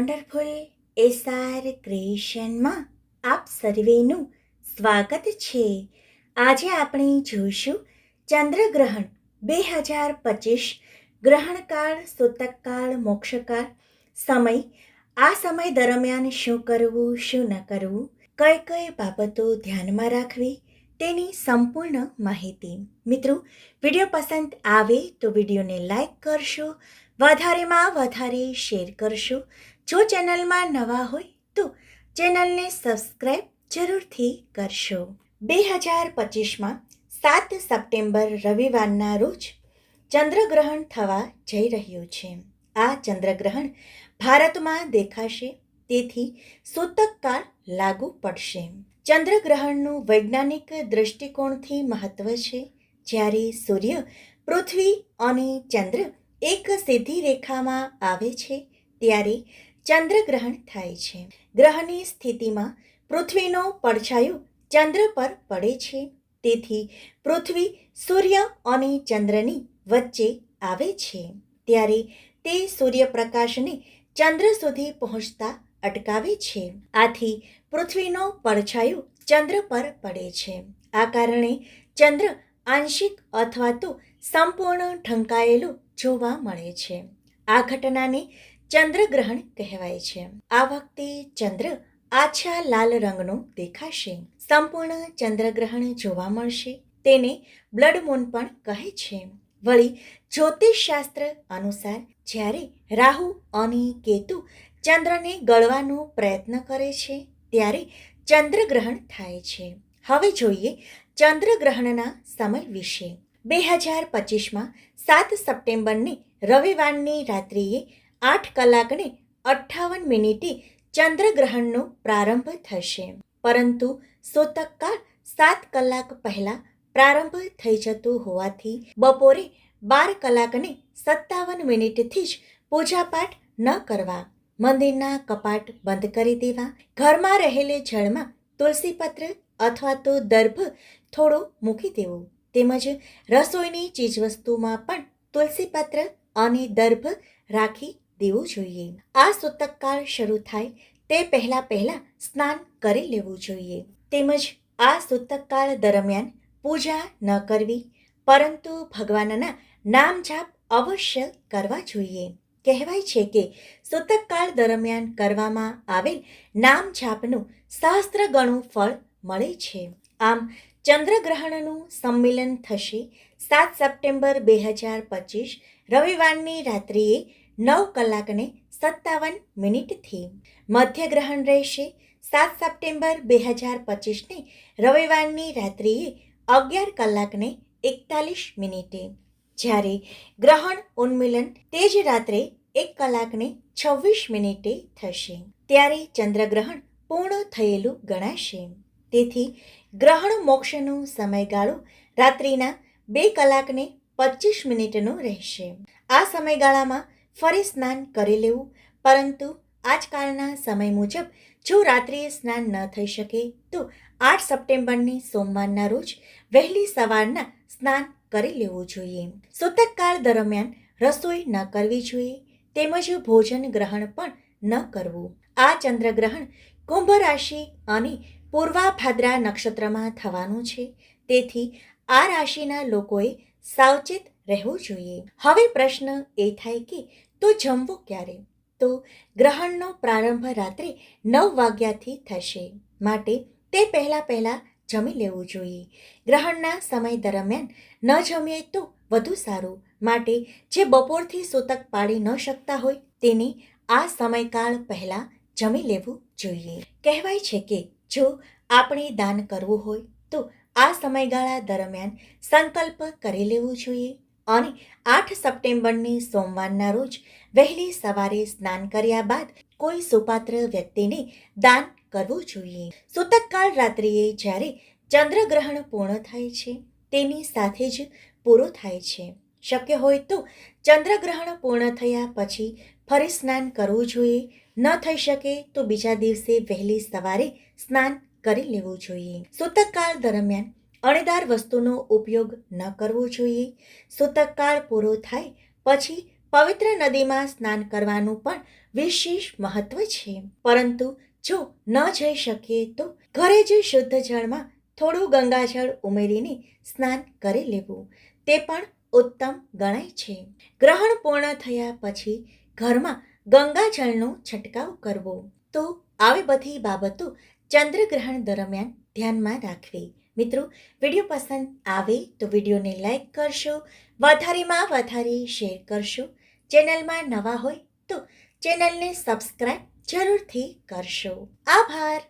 Wonderful SR ક્રિએશનમાં આપ સર્વેનું સ્વાગત છે. આજે આપણે જોઈશું ચંદ્રગ્રહણ બે હજાર પચીસ ગ્રહણકાળ સૂતકકાળ મોક્ષકાળ સમય, આ સમય દરમિયાન શું કરવું, શું ન કરવું, કઈ કઈ બાબતો ધ્યાનમાં રાખવી, તેની સંપૂર્ણ માહિતી. મિત્રો, વીડિયો પસંદ આવે તો વિડીયોને લાઈક કરશો, વધારેમાં વધારે શેર કરશો જો ચેનલમાં નવા હોય તો ચેનલને સબસ્ક્રાઈબ જરૂરથી કરશો. બે હજાર પચીસમાં સાત સપ્ટેમ્બર રવિવારના રોજ ચંદ્રગ્રહણ થવા જઈ રહ્યું છે. આ ચંદ્રગ્રહણ ભારતમાં દેખાશે, તેથી સૂતકકાળ લાગુ પડશે. ચંદ્રગ્રહણનું વૈજ્ઞાનિક દૃષ્ટિકોણથી મહત્વ છે. જ્યારે સૂર્ય, પૃથ્વી અને ચંદ્ર એક સીધી રેખામાં આવે છે, ત્યારે ચંદ્રગ્રહણ થાય છે. ગ્રહની સ્થિતિમાં પૃથ્વીનો પડછાયો ચંદ્ર પર પડે છે. તેથી પૃથ્વી સૂર્ય અને ચંદ્રની વચ્ચે આવે છે. ત્યારે તે સૂર્યપ્રકાશને ચંદ્ર સુધી પહોંચતા અટકાવે છે. આથી પૃથ્વીનો પડછાયો ચંદ્ર પર પડે છે. આ કારણે ચંદ્ર આંશિક અથવા તો સંપૂર્ણ ઢંકાયેલો જોવા મળે છે. આ ઘટનાને ચંદ્રગ્રહણ કહેવાય છે. આ વખતે ચંદ્ર આછા લાલ રંગનો દેખાશે. સંપૂર્ણ ચંદ્રગ્રહણ જોવા મળશે. તેને બ્લડ મૂન પણ કહે છે. વળી જ્યોતિષશાસ્ત્ર અનુસાર જ્યારે રાહુ અને કેતુ ચંદ્રને ગળવાનો પ્રયત્ન કરે છે, ત્યારે ચંદ્રગ્રહણ થાય છે. હવે જોઈએ ચંદ્રગ્રહણના સમય વિશે. બે હજાર પચીસમાં સાત સપ્ટેમ્બરની રવિવારની રાત્રિએ આઠ કલાકને અઠ્ઠાવન મિનિટે ચંદ્રગ્રહણનો પ્રારંભ થશે. પરંતુ સૂતકકાળ સાત કલાક પહેલા પ્રારંભ થઈ જતો હોવાથી બપોરે બાર કલાકને સત્તાવન મિનિટથી જ પૂજાપાઠ ન કરવા, મંદિરના કપાટ બંધ કરી દેવા, ઘરમાં રહેલે જળમાં તુલસીપત્ર અથવા તો દર્ભ થોડો મૂકી દેવો, તેમજ રસોઈની ચીજવસ્તુમાં પણ તુલસીપત્ર અને દર્ભ રાખી દેવું જોઈએ. આ સૂતકકાળ શરૂ થાય તે પહેલાં પહેલાં સ્નાન કરી લેવું જોઈએ. તેમજ આ સૂતકકાળ દરમિયાન પૂજા ન કરવી, પરંતુ ભગવાનના નામ જાપ અવશ્ય કરવા જોઈએ. કહેવાય છે કે સૂતકકાળ દરમિયાન કરવામાં આવેલ નામ જાપનું શાસ્ત્ર ગણું ફળ મળે છે. આમ, ચંદ્રગ્રહણનું સંમેલન થશે સાત સપ્ટેમ્બર બે હજાર પચીસ રવિવારની રાત્રિએ નવ કલાકને સત્તાવન મિનિટથી મધ્યગ્રહણ રહેશે સાત સપ્ટેમ્બર બે હજાર પચીસને. રવિવારની રાત્રિએ અગિયાર કલાકને એકતાલીસ મિનિટે. જ્યારે ગ્રહણ ઉન્મિલન તે જ રાત્રે એક કલાકને છવ્વીસ મિનિટે થશે. ત્યારે ચંદ્રગ્રહણ પૂર્ણ થયેલું ગણાશે. તેથી ગ્રહણ મોક્ષનો સમયગાળો રાત્રિના બે કલાકને પચીસ મિનિટનો રહેશે. આ સમયગાળામાં ફરી સ્નાન કરી લેવું. પરંતુ આજકાલના સમય મુજબ જો રાત્રિએ સ્નાન ન થઈ શકે, તો આઠ સપ્ટેમ્બરની સોમવારના રોજ વહેલી સવારના સ્નાન કરી લેવું જોઈએ. સૂતકકાળ દરમિયાન રસોઈ ન કરવી જોઈએ, તેમજ ભોજન ગ્રહણ પણ ન કરવું. આ ચંદ્રગ્રહણ કુંભ રાશિ અને પૂર્વાભાદ્રા નક્ષત્રમાં થવાનું છે. તેથી આ રાશિના લોકોએ સાવચેત રહેવું જોઈએ. હવે પ્રશ્ન એ થાય કે તો જમવું ક્યારે? તો ગ્રહણનો પ્રારંભ રાત્રે નવ વાગ્યાથી થશે. માટે તે પહેલાં પહેલાં જમી લેવું જોઈએ. ગ્રહણના સમય દરમિયાન ન જમીએ તો વધુ સારું. માટે જે બપોરથી સૂતક પાડી ન શકતા હોય તેને આ સમયકાળ પહેલાં જમી લેવું જોઈએ. કહેવાય છે કે જો આપણે દાન કરવું હોય તો આ સમયગાળા દરમિયાન સંકલ્પ કરી લેવું જોઈએ. અને આઠ સપ્ટેમ્બરની સોમવારના રોજ વહેલી સવારે સ્નાન કર્યા બાદ કોઈ સુપાત્ર વ્યક્તિને દાન કરવું જોઈએ. સૂતકકાળ રાત્રિએ જ્યારે ચંદ્રગ્રહણ પૂર્ણ થાય છે, તેની સાથે જ પૂરો થાય છે. શક્ય હોય તો ચંદ્રગ્રહણ પૂર્ણ થયા પછી ફરી સ્નાન કરવું જોઈએ. ન થઈ શકે તો બીજા દિવસે વહેલી સવારે સ્નાન કરી લેવું જોઈએ. સૂતકકાળ દરમિયાન અણેદાર વસ્તુનો ઉપયોગ ન કરવો જોઈએ. સૂતકકાળ પૂરો થાય પછી પવિત્ર નદીમાં સ્નાન કરવાનું પણ વિશેષ મહત્વ છે. પરંતુ જો ન જઈ શકીએ તો ઘરે જ શુદ્ધ જળમાં થોડું ગંગાજળ ઉમેરીને સ્નાન કરી લેવું. તે પણ ઉત્તમ ગણાય છે. ગ્રહણ પૂર્ણ થયા પછી ઘરમાં ગંગાજળનો છંટકાવ કરવો. તો આવી બધી બાબતો ચંદ્રગ્રહણ દરમિયાન ધ્યાનમાં રાખવી. મિત્રો, વીડિયો પસંદ આવે તો વિડીયોને લાઈક કરશો, વધારેમાં વધારે શેર કરશો. ચેનલમાં નવા હોય તો ચેનલને સબસ્ક્રાઈબ જરૂરથી કરશો. આભાર.